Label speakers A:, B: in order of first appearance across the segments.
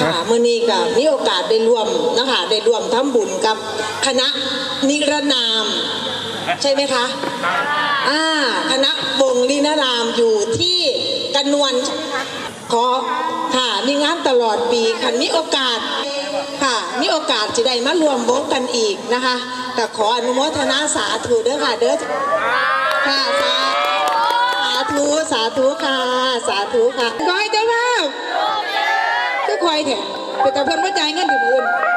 A: ค่ะมื่อนี้ก็มีโอกาสได้ร่วมนะคะได้ร่วมทำบุญกับคณะนิรนาม ใช่ไหมคะอ่าคณะวงนิรนามอยู่ที่กระนวนขอค่ะมีงานตลอดปีค่ะมีโอกาสค่ะมีโอกาสจะได้มารวมวงกันอีกนะคะแต่ขออนุโมทนาสาธุเด้อค่ะเด้อค่ะสาสาธุสาธุค่ะ สาธุค่ะ
B: ขอให้เจ้าภาพก็ คอยแถมแต่เพิ่นว่าจ่ายเงินถึงอื่นขอ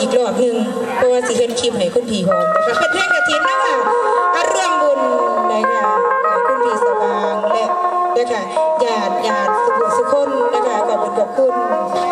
B: อีกรอบหนึ่งเพราะว่าสิเห็นคลิปให้คุณพี่หอมนะคะเป็นเพลงกระถินนะคะอาร่วมบุญนะคะคุณพี่สว่างและนะคะญาติญาติสุขสุขคนนะคะขอบคุณขอบคุณ